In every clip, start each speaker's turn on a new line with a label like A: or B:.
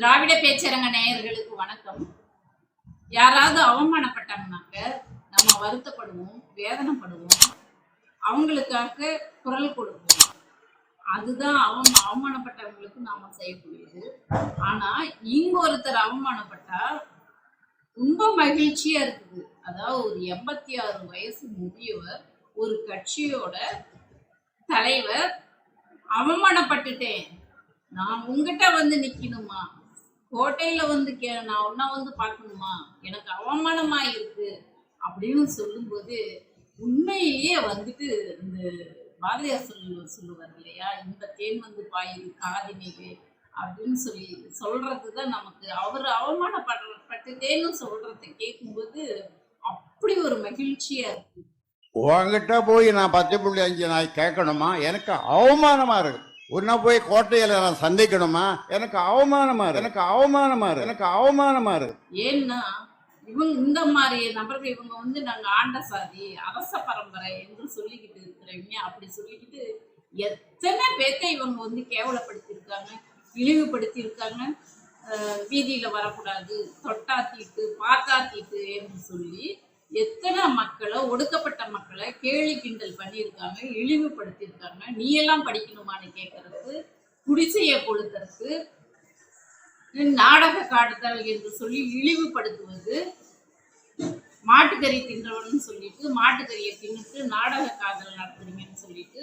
A: திராவிட பேச்சரங்க நேயர்களுக்கு வணக்கம். யாராவது அவமானப்பட்டாங்கனாக்க நம்ம வருத்தப்படுவோம் வேதனைப்படுவோம். அவங்களுக்காக குரல் கொடுப்போம். அதுதான் அவன் அவமானப்பட்டவங்களுக்கு நாம செய்யக்கூடியது. ஆனா இங்க ஒருத்தர் அவமானப்பட்டா ரொம்ப மகிழ்ச்சியா இருக்குது. அதாவது ஒரு எண்பத்தி ஆறு வயசு முதியவர் ஒரு கட்சியோட தலைவர் அவமானப்பட்டுட்டேன். நான் உங்ககிட்ட வந்து நிக்கணுமா? கோட்டையில வந்து கே நான் ஒன்னா வந்து பார்க்கணுமா? எனக்கு அவமானமா இருக்கு அப்படின்னு சொல்லும்போது உண்மையிலேயே வந்துட்டு இந்த பாரதியார் சொல்ல சொல்லுவார் இல்லையா? இந்த தேன் வந்து பாயுது காதினிலே அப்படின்னு சொல்லி சொல்றதுதான் நமக்கு. அவர் அவமானப்பட்டுட்டேன்னு சொல்றத கேட்கும்போது அப்படி ஒரு மகிழ்ச்சியா இருக்கு.
B: உங்ககிட்ட போய் நான் பத்து புள்ளி அஞ்சு நாய் கேட்கணுமா? எனக்கு அவமானமா இருக்கு. உன்ன போய் கோட்டையில நான் சந்திக்கணுமா? எனக்கு அவமானமா இருக்கு. எனக்கு அவமானமா இருக்கு. எனக்கு அவமானமா இருக்கு.
A: ஏன்னா இவங்க இந்த மாதிரி நபர்கள் இவங்க வந்து நாங்க ஆண்ட சாதி அரச பரம்பரை என்று சொல்லிக்கிட்டு இருக்கிறவங்க. அப்படி சொல்லிக்கிட்டு எத்தனை பேர்த்த இவங்க வந்து கேவலப்படுத்தியிருக்காங்க இழிவுபடுத்தி இருக்காங்க வீதியில வரக்கூடாது தொட்டா தீட்டு பார்த்தா தீட்டு என்று சொல்லி எத்தனை மக்களை ஒடுக்கப்பட்ட கேலி கிண்டல் பண்ணியிருக்காங்க இழிவுபடுத்தியிருக்காங்க. நீ எல்லாம் படிக்கணுமான்னு கேட்கறது குடிசையை கொளுத்துறது நாடக காடுதல் என்று சொல்லி இழிவுபடுத்துவது மாட்டுக்கறி தின்றவன் சொல்லிட்டு மாட்டுக்கறியை தின்னுட்டு நாடக காதல் நடத்துறீங்கன்னு சொல்லிட்டு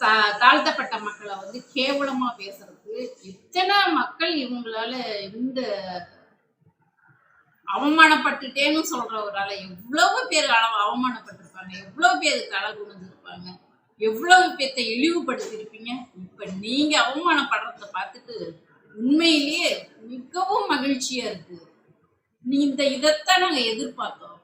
A: தா- தாழ்த்தப்பட்ட மக்களை வந்து கேவலமா பேசுறது எத்தனை மக்கள் இவங்களால இந்த அவமானப்பட்டுட்டேன்னு சொல்றவரால எவ்வளவு பேர் அளவு அவமானப்பட்டிருப்பாங்க. எவ்வளவு பேருக்கு தலை இருப்பாங்க எவ்வளவு பேர்த்த இழிவுபடுத்திருப்பீங்க இப்ப நீங்க அவமானப்படுறத பார்த்துட்டு உண்மையிலேயே மிகவும் மகிழ்ச்சியா இருக்கு. நீ இந்த இதைத்தான் நாங்க எதிர்பார்த்தோம்.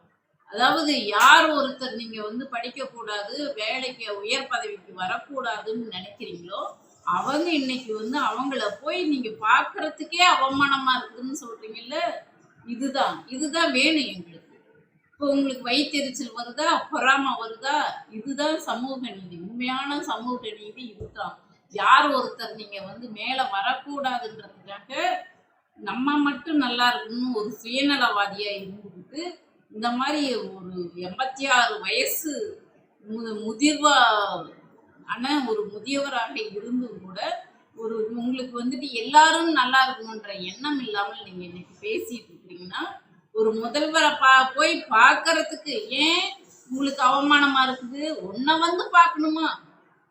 A: அதாவது யார் ஒருத்தர் நீங்க வந்து படிக்க கூடாது வேலைக்கு உயர் பதவிக்கு வரக்கூடாதுன்னு நினைக்கிறீங்களோ அவங்க இன்னைக்கு வந்து அவங்கள போய் நீங்க பாக்குறதுக்கே அவமானமா இருக்குதுன்னு சொல்றீங்கல்ல? இதுதான் இதுதான் வேணும் எங்களுக்கு. இப்போ உங்களுக்கு வயிற்றெரிச்சல் வருதா பொறாம வருதா? இதுதான் சமூக நீதி. உண்மையான சமூக நீதி இதுதான். யார் ஒருத்தர் நீங்கள் வந்து மேலே வரக்கூடாதுன்றதுக்காக நம்ம மட்டும் நல்லா இருக்கணும்னு ஒரு சுயநலவாதியாக இருந்துக்கிட்டு இந்த மாதிரி ஒரு எண்பத்தி ஆறு வயசு மு முதிர்வா ஆனால் ஒரு முதியவராக இருந்தும் கூட ஒரு உங்களுக்கு வந்துட்டு எல்லாரும் நல்லா இருக்கணுன்ற எண்ணம் இல்லாமல் நீங்கள் இன்னைக்கு பேசிட்டு அப்படின்னா ஒரு முதல்வரை பா போய் பார்க்கறதுக்கு ஏன் உங்களுக்கு அவமானமா இருக்குது? உன்னை வந்து பார்க்கணுமா?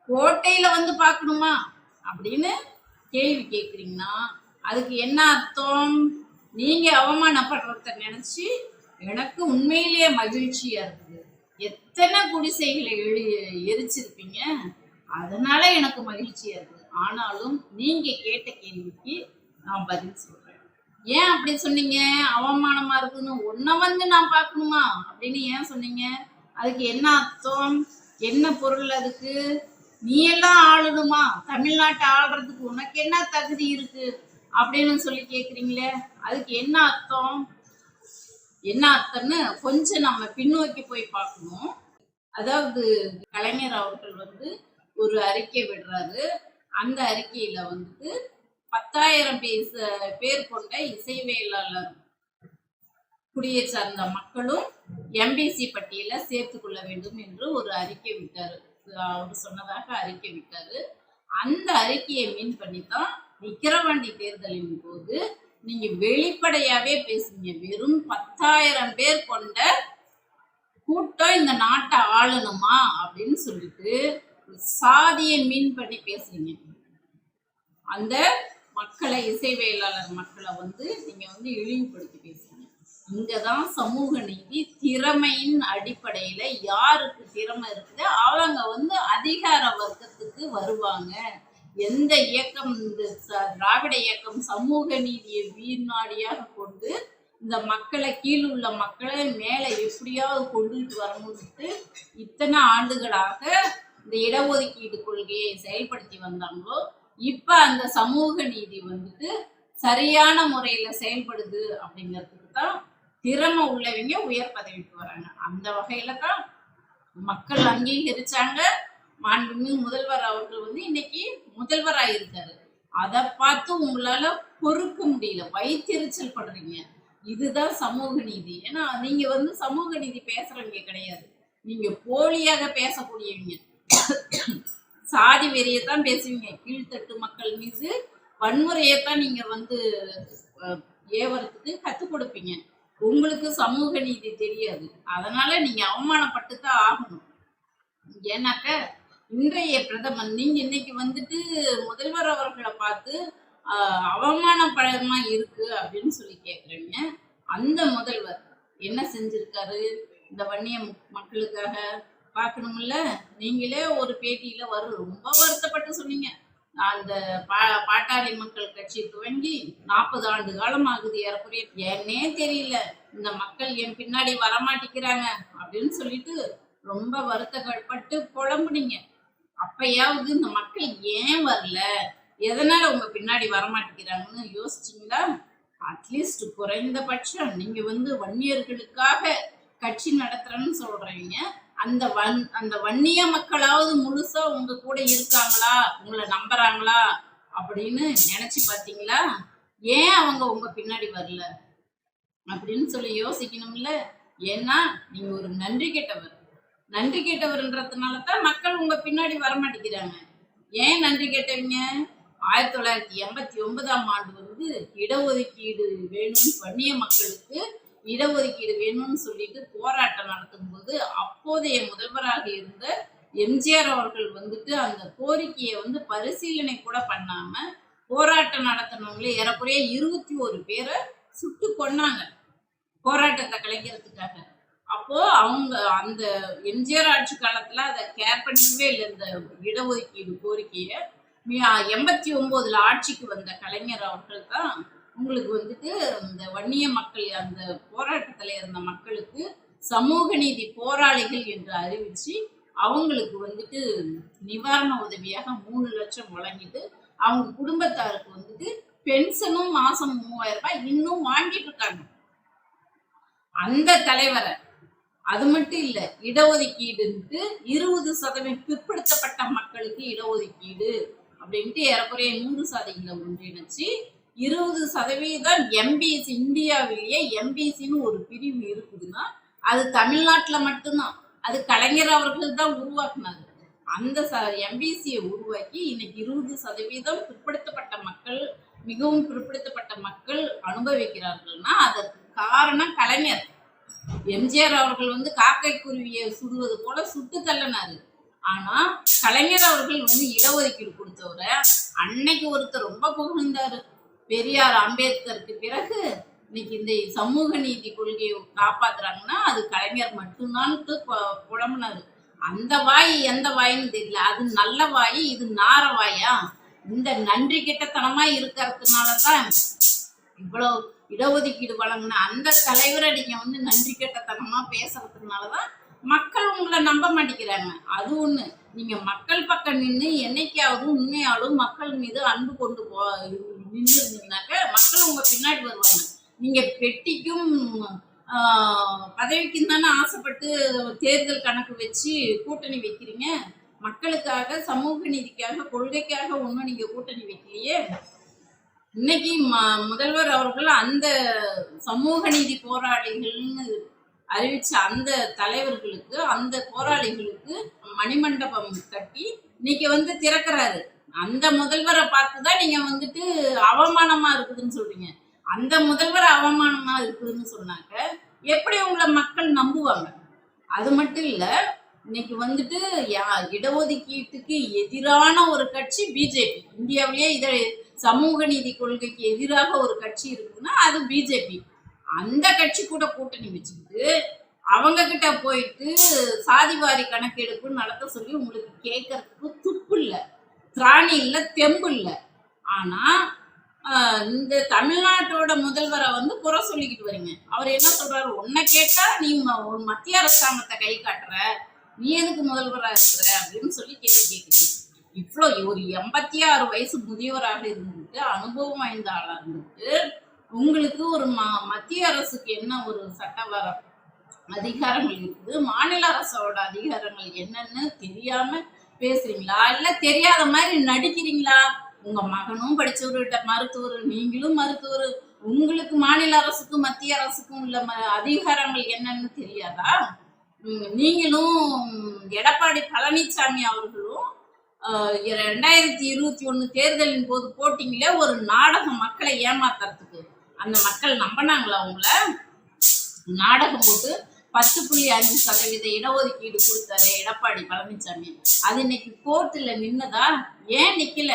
A: கோட்டையில வந்து பார்க்கணுமா? அப்படின்னு கேள்வி கேட்குறீங்கன்னா அதுக்கு என்ன அர்த்தம்? நீங்க அவமானப்படுறத நினைச்சு எனக்கு உண்மையிலேயே மகிழ்ச்சியா இருக்குது. எத்தனை குடிசைகளை எழு எரிச்சிருப்பீங்க? அதனால எனக்கு மகிழ்ச்சியா இருக்குது. ஆனாலும் நீங்க கேட்ட கேள்விக்கு நான் பதில் சொல்றேன். ஏன் அப்படி சொன்னீங்க? அவமானமா இருக்குன்னு உன்னை வந்து நான் பார்க்கணுமா? அப்படின்னு ஏன் சொன்னீங்க? அதுக்கு என்ன அர்த்தம்? என்ன பொருள் அதுக்கு? நீ எல்லாம் ஆளணுமா? தமிழ்நாட்டை ஆள்றதுக்கு உனக்கு என்ன தகுதி இருக்கு? அப்படின்னு சொல்லி கேக்குறீங்களே அதுக்கு என்ன அர்த்தம்? என்ன அர்த்தம்னு கொஞ்சம் நம்ம பின்னோக்கி போய் பார்க்கணும். அதாவது கலைஞர் அவர்கள் வந்து ஒரு அறிக்கை விடுறாரு. அந்த அறிக்கையில வந்துட்டு பத்தாயிரம் பேச பேர் கொண்ட இசைவேளாளர் குடியை சார்ந்த மக்களும் எம்பிசி பட்டியல சேர்த்து கொள்ள வேண்டும் என்று ஒரு அறிக்கை விட்டாரு. அவர் சொன்னதாக அறிக்கை விட்டாரு. அந்த அறிக்கையை மீன் பண்ணி தான் விக்கிரவாண்டி தேர்தலின் போது நீங்க வெளிப்படையாவே பேசுங்க. வெறும் பத்தாயிரம் பேர் கொண்ட கூட்டம் இந்த நாட்டை ஆளணுமா அப்படின்னு சொல்லிட்டு சாதியை மீன் பண்ணி பேசுறீங்க. அந்த மக்களை இசைவேளாளர் மக்களை வந்து நீங்க வந்து இழிவுபடுத்தி பேசுறீங்க. இங்கதான் சமூக நீதி திறமையின் அடிப்படையில யாருக்கு திறமை இருக்குதோ? அவங்க வந்து அதிகார வர்க்கத்துக்கு வருவாங்க. எந்த இயக்கம் இந்த திராவிட இயக்கம் சமூக நீதியை வீணாடியாக கொண்டு இந்த மக்களை கீழ் உள்ள மக்களை மேலே எப்படியாவது கொண்டுட்டு வரணும்ட்டு இத்தனை ஆண்டுகளாக இந்த இடஒதுக்கீடு கொள்கையை செயல்படுத்தி வந்தாங்களோ இப்ப அந்த சமூக நீதி வந்துட்டு சரியான முறையில செயல்படுது அப்படிங்கிறதுக்கு தான் திறமை உள்ளவங்க உயர் பதவிக்கு வராங்க. அந்த வகையில தான் மக்கள் அங்கீகரிச்சாங்க. மாண்புமிகு முதல்வர் அவர்கள் வந்து இன்னைக்கு முதல்வராக இருக்காரு. அதை பார்த்து உங்களால பொறுக்க முடியல. வயிற்றெரிச்சல் படுறீங்க. இதுதான் சமூக நீதி. ஏன்னா நீங்க வந்து சமூக நீதி பேசுறவங்க கிடையாது. நீங்க போலியாக பேசக்கூடியவங்க. சாதி வெறியத்தான் பேசுவீங்க. கீழ்த்தட்டு மக்கள் மீது வன்முறையத்தான் நீங்க வந்து ஏவரத்துக்கு ஏவறதுக்கு கொடுப்பீங்க. உங்களுக்கு சமூக நீதி தெரியாது. அதனால நீங்க அவமானப்பட்டு தான் ஆகணும். ஏன்னாக்க இன்றைய பிரதமர் நீங்க இன்னைக்கு வந்துட்டு முதல்வர் அவர்களை பார்த்து அவமானப்படமா இருக்கு அப்படின்னு சொல்லி கேக்குறீங்க. அந்த முதல்வர் என்ன செஞ்சிருக்காரு? இந்த வன்னிய மக்களுக்காக பார்க்கணும்ல? நீங்களே ஒரு பேட்டியில் வரும் ரொம்ப வருத்தப்பட்டு சொன்னீங்க. நான் அந்த பா பாட்டாளி மக்கள் கட்சி துவங்கி நாற்பது ஆண்டு காலம் ஆகுது ஏறக்குறைய. ஏன்னே தெரியல. இந்த மக்கள் என் பின்னாடி வரமாட்டேங்கிறாங்க அப்படின்னு சொல்லிட்டு ரொம்ப வருத்தப்பட்டு புலம்புனீங்க. அப்பயாவது இந்த மக்கள் ஏன் வரல? எதனால உங்க பின்னாடி வரமாட்டேங்கிறாங்கன்னு யோசிச்சீங்களா? அட்லீஸ்ட் குறைந்தபட்சம் நீங்க வந்து வன்னியர்களுக்காக கட்சி நடத்துறேன்னு சொல்றீங்க. அந்த வன் அந்த வன்னிய மக்களாவது முழுசா உங்க கூட இருக்காங்களா? உங்களை நம்புறாங்களா? அப்படின்னு நினைச்சு பாத்தீங்களா? ஏன் அவங்க உங்க பின்னாடி வரல? அப்படின்னு சொல்லி யோசிக்கணும்ல. ஏன்னா நீங்க ஒரு நன்றி கெட்டவர். நன்றி கேட்டவர்ன்றதுனால தான் மக்கள் உங்க பின்னாடி வரமாட்டேங்கிறாங்க. ஏன் நன்றி கேட்டவங்க? ஆயிரத்தி தொள்ளாயிரத்தி எண்பத்தி ஒன்பதாம் ஆண்டு வந்து இடஒதுக்கீடு வேணும்னு வன்னிய மக்களுக்கு. இடஒதுக்கீடு வேணும்னு சொல்லிட்டு போராட்டம் நடத்தும் போது அப்போதைய முதல்வராக இருந்த எம்ஜிஆர் அவர்கள் வந்துட்டு அந்த கோரிக்கையை வந்து பரிசீலனை கூட பண்ணாம போராட்டம் நடத்தினவங்களே ஏறக்குறைய இருபத்தி ஒரு பேரை சுட்டு கொன்னாங்க போராட்டத்தை கலைக்கிறதுக்காக. அப்போ அவங்க அந்த எம்ஜிஆர் ஆட்சி காலத்துல அதை கேர் பண்ணிக்கவே இல்லை இந்த இடஒதுக்கீடு கோரிக்கையை. எண்பத்தி ஒன்பதுல ஆட்சிக்கு வந்த கலைஞர் அவர்கள் தான் உங்களுக்கு வந்துட்டு இந்த வன்னிய மக்கள் அந்த போராட்டத்தில் இருந்த மக்களுக்கு சமூக நீதி போராளிகள் என்று அறிவிச்சு அவங்களுக்கு வந்துட்டு நிவாரண உதவியாக மூணு லட்சம் வழங்கிட்டு அவங்க குடும்பத்தாருக்கு வந்துட்டு பென்ஷனும் மாசம் மூவாயிரம் ரூபாய் இன்னும் வாங்கிட்டு இருக்காங்க. அந்த தலைவரை அது மட்டும் இல்ல இடஒதுக்கீடுன்ட்டு இருபது சதவீதம் பிற்படுத்தப்பட்ட மக்களுக்கு இடஒதுக்கீடு அப்படின்ட்டு ஏறக்குறைய நூறு சாதிகளை ஒன்றிணைச்சு இருபது சதவீதம் எம்பிசி இந்தியாவிலேயே எம்பிசின்னு ஒரு பிரிவு இருக்குதுன்னா அது தமிழ்நாட்டில் மட்டும்தான். அது கலைஞர் அவர்கள் தான் உருவாக்குனாங்க அந்த ச எம்பிசியை உருவாக்கி இன்னைக்கு இருபது சதவீதம் பிற்படுத்தப்பட்ட மக்கள் மிகவும் பிற்படுத்தப்பட்ட மக்கள் அனுபவிக்கிறார்கள்னா அதற்கு காரணம் கலைஞர். எம்ஜிஆர் அவர்கள் வந்து காக்கை குருவியை சுடுவது போல சுட்டு தள்ளினாரு. ஆனா கலைஞர் அவர்கள் வந்து இடஒதுக்கீடு கொடுத்தவரை அன்னைக்கு ஒருத்தர் ரொம்ப புகழ்ந்தாரு. பெரியார் அம்பேத்கருக்கு பிறகு இன்னைக்கு இந்த சமூக நீதி கொள்கையை காப்பாத்துறாங்கன்னா அது கலைஞர் மட்டும்தான் புலம்புனது அந்த வாய் எந்த வாயின்னு தெரியல. அது நல்ல வாய் இது நார வாயா? இந்த நன்றி கெட்டத்தனமா இருக்கிறதுனாலதான் இவ்வளவு இடஒதுக்கீடு வழங்கின அந்த தலைவரை நீங்க வந்து நன்றி கெட்டத்தனமா பேசுறதுனாலதான் மக்கள் உங்களை நம்ப மாட்டேங்கிறாங்க. அது ஒண்ணு. நீங்க மக்கள் பக்கம் நின்று என்னைக்காவது உண்மையாலும் மக்கள் மீது அன்பு கொண்டு போ நின்று இருந்தீங்கன்னாக்க மக்கள் உங்க பின்னாடி வருவாங்க. நீங்க பெட்டிக்கும் பதவிக்கும் தானே ஆசைப்பட்டு தேர்தல் கணக்கு வச்சு கூட்டணி வைக்கிறீங்க. மக்களுக்காக சமூக நீதிக்காக கொள்கைக்காக ஒன்றும் நீங்க கூட்டணி வைக்கலையே. இன்னைக்கு ம- முதல்வர் அவர்கள் அந்த சமூக நீதி போராளிகள்னு அறிவிச்ச அந்த தலைவர்களுக்கு அந்த போராளிகளுக்கு மணிமண்டபம் கட்டி இன்னைக்கு வந்து திறக்கிறாரு. அந்த முதல்வரை பார்த்து தான் நீங்க வந்துட்டு அவமானமா இருக்குதுன்னு சொல்றீங்க. அந்த முதல்வர் அவமானமா இருக்குதுன்னு சொன்னாக்க எப்படி உங்களை மக்கள் நம்புவாங்க? அது மட்டும் இல்ல இன்னைக்கு வந்துட்டு இடஒதுக்கீட்டுக்கு எதிரான ஒரு கட்சி பிஜேபி. இந்தியாவிலேயே இத சமூக நீதி கொள்கைக்கு எதிராக ஒரு கட்சி இருக்குன்னா அது பிஜேபி. அந்த கட்சி கூட கூட்டணி வச்சுக்கிட்டு அவங்க கிட்ட போயிட்டு சாதிவாரி கணக்கெடுப்பு நடத்த சொல்லி உங்களுக்கு கேட்கறதுக்கு துப்பு இல்லை. திராணி இல்லை தெம்பு இல்லை. ஆனால் இந்த தமிழ்நாட்டோட முதல்வரை வந்து குறை சொல்லிக்கிட்டு வரீங்க. அவர் என்ன சொல்றாரு? உன்னை கேட்டா நீ ஒரு மத்திய அரசாங்கத்தை கை காட்டுற. நீ எதுக்கு முதல்வராக இருக்கிற? அப்படின்னு சொல்லி கேள்வி கேட்குறீங்க இவ்வளோ ஒரு எண்பத்தி ஆறு வயசு முதியவராக இருந்துட்டு அனுபவம் வாய்ந்த ஆளாக இருந்துட்டு உங்களுக்கு ஒரு ம மத்திய அரசுக்கு என்ன ஒரு சட்டவர அதிகாரங்கள் இருக்குது? மாநில அரசோட அதிகாரங்கள் என்னன்னு தெரியாமல் பேசுறீங்களா? இல்ல தெரியாத மாதிரி நடிக்கிறீங்களா? உங்க மகனும் படிச்சவர்கிட்ட மருத்துவர் நீங்களும் மருத்துவர். உங்களுக்கு மாநில அரசுக்கும் மத்திய அரசுக்கும் உள்ள ம- அதிகாரங்கள் என்னன்னு தெரியாதா? நீங்களும் எடப்பாடி பழனிசாமி அவர்களும் ரெண்டாயிரத்தி இருபத்தி ஒன்று தேர்தலின் போது போட்டிங்களே ஒரு நாடகம் மக்களை ஏமாத்துறதுக்கு. அந்த மக்கள் நம்பினாங்களா உங்களை? நாடகம் போட்டு பத்து புள்ளி அஞ்சு சதவீத இடஒதுக்கீடு கொடுத்தாரு எடப்பாடி பழனிசாமி. அது இன்னைக்கு கோர்ட்டில் நின்னதா? ஏன் நிக்கல?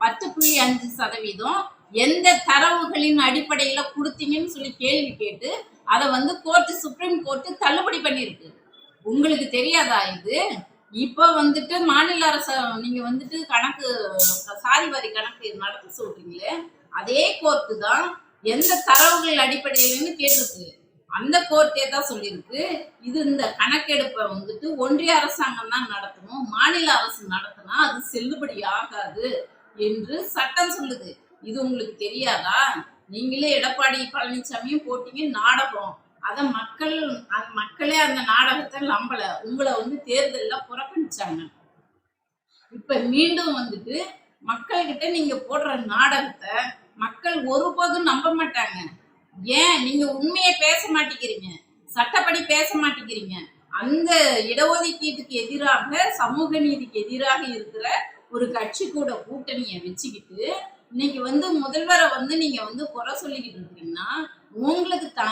A: பத்து புள்ளி அஞ்சு சதவீதம் எந்த தரவுகளின் அடிப்படையில கொடுத்தீங்கன்னு சொல்லி கேள்வி கேட்டு அதை வந்து கோர்ட்டு சுப்ரீம் கோர்ட்டு தள்ளுபடி பண்ணிருக்கு உங்களுக்கு தெரியாதா இது? இப்போ வந்துட்டு மாநில அரசு நீங்க வந்துட்டு கணக்கு சாதி வரி கணக்கு நடத்த சொல்றீங்களே அதே கோர்ட்டு தான் எந்த தரவுகள் அடிப்படையிலன்னு கேட்டிருக்கு. அந்த கோர்ட்டே தான் சொல்லியிருக்கு. இது இந்த கணக்கெடுப்பை வந்துட்டு ஒன்றிய அரசாங்கம் தான் நடத்தணும். மாநில அரசு நடத்தினா அது செல்லுபடி ஆகாது என்று சட்டம் சொல்லுது. இது உங்களுக்கு தெரியாதா? நீங்களே எடப்பாடி பழனிசாமியும் போட்டீங்க நாடகம். அதை மக்கள் அந்த மக்களே அந்த நாடகத்தை நம்பல. உங்களை வந்து தேர்தலில் புறக்கணிச்சாங்க. இப்ப மீண்டும் வந்துட்டு மக்கள்கிட்ட நீங்க போடுற நாடகத்தை மக்கள் ஒருபோதும் நம்ப மாட்டாங்க. ஏன்? நீங்க உண்மையை பேச மாட்டேங்கிறீங்க. சட்டப்படி பேச மாட்டேங்கிறீங்க. அந்த இடஒதுக்கீட்டுக்கு எதிராக சமூக நீதிக்கு எதிராக இருக்கிற ஒரு கட்சி கூட கூட்டணியை வச்சுக்கிட்டு இன்னைக்கு வந்து முதல்வரை வந்து நீங்க வந்து குறை சொல்லிக்கிட்டு இருக்கீங்கன்னா உங்களுக்கு த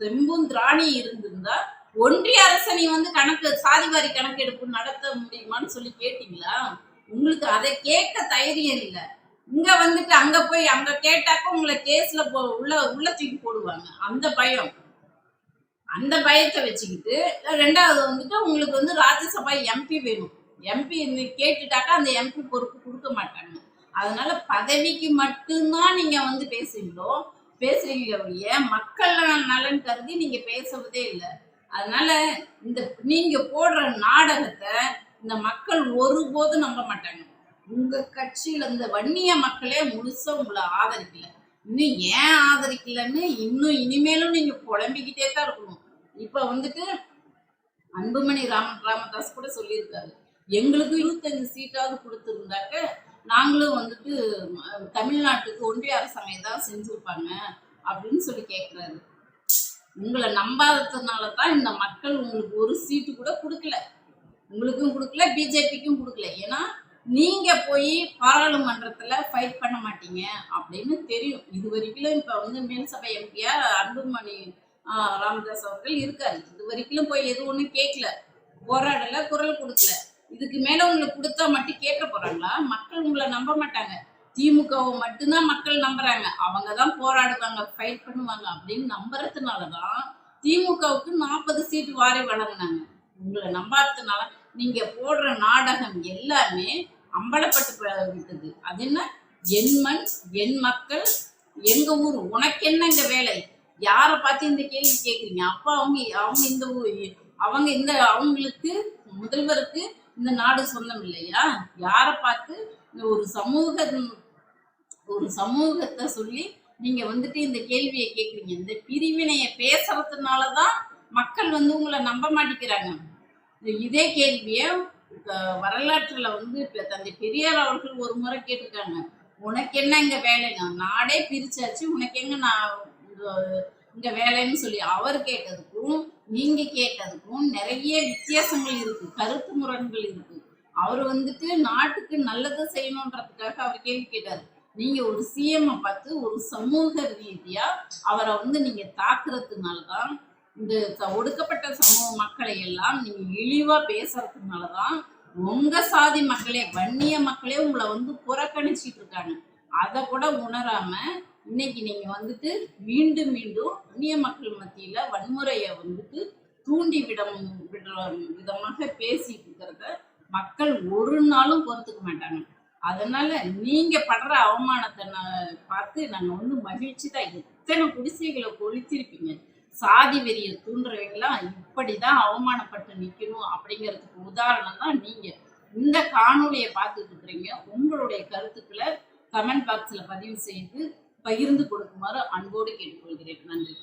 A: தெம்பும் திராணி இருந்திருந்தா ஒன்றிய அரசை நீ வந்து கணக்கு சாதிவாரி கணக்கெடுப்பு நடத்த முடியுமான்னு சொல்லி கேட்டீங்களா? உங்களுக்கு அதை கேட்க தைரியம் இல்லை. இங்க வந்துட்டு அங்க போய் அங்க கேட்டாக்க உங்களை கேஸ்ல போ உள்ள உள்ள தூக்கி போடுவாங்க. அந்த பயம். அந்த பயத்தை வச்சுக்கிட்டு ரெண்டாவது வந்துட்டு உங்களுக்கு வந்து ராஜ்யசபா எம்பி வேணும். எம்பி கேட்டுட்டாக்கா அந்த எம்பி பொறுப்பு கொடுக்க மாட்டாங்க. அதனால பதவிக்கு மட்டும்தான் நீங்க வந்து பேசுவீங்களோ பேசுறீங்க ஒழிய மக்கள் நலன் கருதி நீங்க பேசுவதே இல்லை. அதனால இந்த நீங்க போடுற நாடகத்தை இந்த மக்கள் ஒருபோதும் நம்ப மாட்டாங்க. உங்க கட்சியில இந்த வன்னிய மக்களே முழுசா உங்களை ஆதரிக்கல. இன்னும் ஏன் ஆதரிக்கலன்னு இன்னும் இனிமேலும் நீங்க புலம்பிக்கிட்டே தான் இருக்கணும். இப்ப வந்துட்டு அன்புமணி ராம ராமதாஸ் கூட சொல்லியிருக்காரு. எங்களுக்கு இருபத்தஞ்சு சீட்டாவது கொடுத்துருந்தாக்க நாங்களும் வந்துட்டு தமிழ்நாட்டுக்கு ஒன்றிய அரசமை தான் செஞ்சிருப்பாங்க அப்படின்னு சொல்லி கேட்குறாரு உங்களை நம்பாததுனால தான் இந்த மக்கள் உங்களுக்கு ஒரு சீட்டு கூட கொடுக்கல. உங்களுக்கும் கொடுக்கல பிஜேபிக்கும் கொடுக்கல. ஏன்னா நீங்க போய் பாராளுமன்றத்துல ஃபைட் பண்ண மாட்டீங்க அப்படின்னு தெரியும். இது வரைக்கும் இப்ப வந்து மேல்சபை எம்பியா அன்புமணி ராமதாஸ் அவர்கள் இருக்காரு. இது வரைக்கும் போய் எது ஒண்ணும் கேட்கல. போராடல குரல் கொடுக்கல. இதுக்கு மேல உங்களுக்கு கொடுத்தா மட்டும் கேட்க போறாங்களா? மக்கள் உங்களை நம்ப மாட்டாங்க. திமுகவை மட்டும்தான் மக்கள் நம்புறாங்க. அவங்க தான் போராடுவாங்க ஃபைட் பண்ணுவாங்க அப்படின்னு நம்புறதுனாலதான் திமுகவுக்கு நாற்பது சீட்டு வாரி வழங்கினாங்க. உங்களை நம்பாததுனால நீங்க போடுற நாடகம் எல்லாமே அம்பலப்பட்டு விட்டது. அது என்ன? என் மண் என் மக்கள் எங்க ஊர் உனக்கு இந்த வேலை? யாரை பார்த்து இந்த கேள்வி கேக்குறீங்க அப்பா அவங்க அவங்க இந்த ஊர் அவங்க இந்த அவங்களுக்கு முதல்வருக்கு இந்த நாடு சொந்தம் இல்லையா? யாரை பார்த்து? இந்த ஒரு சமூக ஒரு சமூகத்தை சொல்லி நீங்க வந்துட்டு இந்த கேள்வியை கேக்குறீங்க இந்த பிரிவினையை பேசுறதுனாலதான் மக்கள் வந்து உங்களை நம்ப மாட்டேங்கிறாங்க. இதே கேள்வியை வரலாற்றுல வந்து இப்ப தந்தை பெரியார் அவர்கள் ஒரு முறை கேட்டிருக்காங்க. உனக்கு என்ன இங்க வேலைங்க நாடே பிரிச்சாச்சு. உனக்கு எங்க நான் இங்க- வேலைன்னு சொல்லி அவர் கேட்டதுக்கும் நீங்க கேட்டதுக்கும் நிறைய வித்தியாசங்கள் இருக்கு. கருத்து முரண்கள் இருக்கு. அவர் வந்துட்டு நாட்டுக்கு நல்லதை செய்யணுன்றதுக்காக அவர் கேள்வி கேட்டாரு. நீங்க ஒரு சிஎம் பார்த்து ஒரு சமூக ரீதியா அவரை வந்து நீங்க தாக்குறதுனால தான் இந்த ஒடுக்கப்பட்ட சமூக மக்களை எல்லாம் நீங்க இழிவா பேசுறதுனாலதான் உங்க சாதி மக்களே வன்னிய மக்களே உங்களை வந்து புறக்கணிச்சிட்டு இருக்காங்க. அதை கூட உணராம இன்னைக்கு நீங்க வந்துட்டு மீண்டும் மீண்டும் வன்னிய மக்கள் மத்தியில வன்முறையை வந்துட்டு தூண்டி விட விடுற விதமாக பேசிட்டு இருக்கிறத மக்கள் ஒரு நாளும் பொறுத்துக்க மாட்டாங்க. அதனால நீங்க படுற அவமானத்தை நான் பார்த்து நாங்க வந்து மகிழ்ச்சி தான் எத்தனை குடிசைகளை கொளுத்திருப்பீங்க சாதி வெறியை தூண்டுறவங்களாம் இப்படிதான் அவமானப்பட்டு நிக்கணும் அப்படிங்கிறதுக்கு உதாரணம் தான் நீங்க இந்த காணொளியை பார்த்துட்டு இருக்கிறீங்க. உங்களுடைய கருத்துக்களை கமெண்ட் பாக்ஸ்ல பதிவு செய்து பகிர்ந்து கொடுக்குமாறு அன்போடு கேட்டுக்கொள்கிறேன். நன்றி.